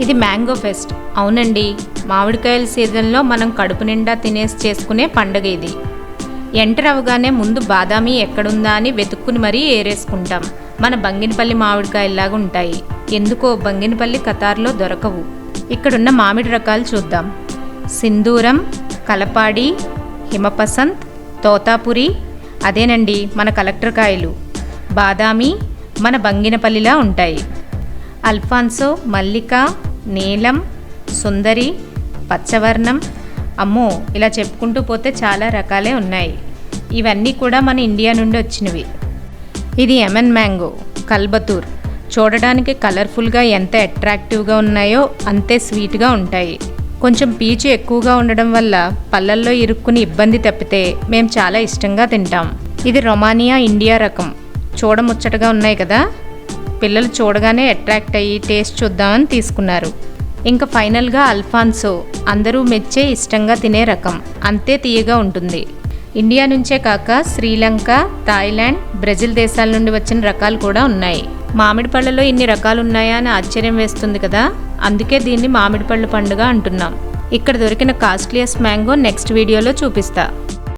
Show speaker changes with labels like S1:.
S1: ఇది mango pest. అవునండి మామిడికాయల సీజన్లో మనం కడుపు నిండా తినేసి చేసుకునే పండగ ఇది. ఎంటర్ అవగానే ముందు బాదామి ఎక్కడుందా అని వెతుక్కుని మరీ ఏరేసుకుంటాం. మన బంగినపల్లి మామిడికాయల్లాగా ఉంటాయి. ఎందుకో బంగినపల్లి కతార్లో దొరకవు. ఇక్కడున్న మామిడి రకాలు చూద్దాం. సింధూరం కలపాడి హిమపసంత్ తోతాపురి. అదేనండి మన కలెక్టర్ కాయలు. బాదామి మన బంగినపల్లిలా ఉంటాయి. అల్ఫాన్సో మల్లిక నీలం సుందరి పచ్చవర్ణం. అమ్మో ఇలా చెప్పుకుంటూ పోతే చాలా రకాలే ఉన్నాయి. ఇవన్నీ కూడా మన ఇండియా నుండి వచ్చినవి. ఇది ఎమన్ మ్యాంగో కల్బతూర్. చూడడానికి కలర్ఫుల్గా ఎంత అట్రాక్టివ్గా ఉన్నాయో అంతే స్వీట్గా ఉంటాయి. కొంచెం పీచు ఎక్కువగా ఉండడం వల్ల పళ్ళల్లో ఇరుక్కుని ఇబ్బంది తప్పితే మేము చాలా ఇష్టంగా తింటాం. ఇది రొమానియా ఇండియా రకం. చూడముచ్చటగా ఉన్నాయి కదా? పిల్లలు చూడగానే అట్రాక్ట్ అయ్యి టేస్ట్ చూద్దామని తీసుకున్నారు. ఇంకా ఫైనల్గా అల్ఫాన్సో అందరూ మెచ్చే ఇష్టంగా తినే రకం. అంతే తీయగా ఉంటుంది. ఇండియా నుంచే కాక శ్రీలంక థాయిలాండ్ బ్రెజిల్ దేశాల నుండి వచ్చిన రకాలు కూడా ఉన్నాయి. మామిడి పళ్ళలో ఇన్ని రకాలు ఉన్నాయా అని ఆశ్చర్యం వేస్తుంది కదా? అందుకే దీన్ని మామిడి పళ్ళు పండుగ అంటున్నాం. ఇక్కడ దొరికిన కాస్ట్లియస్ మ్యాంగో నెక్స్ట్ వీడియోలో చూపిస్తా.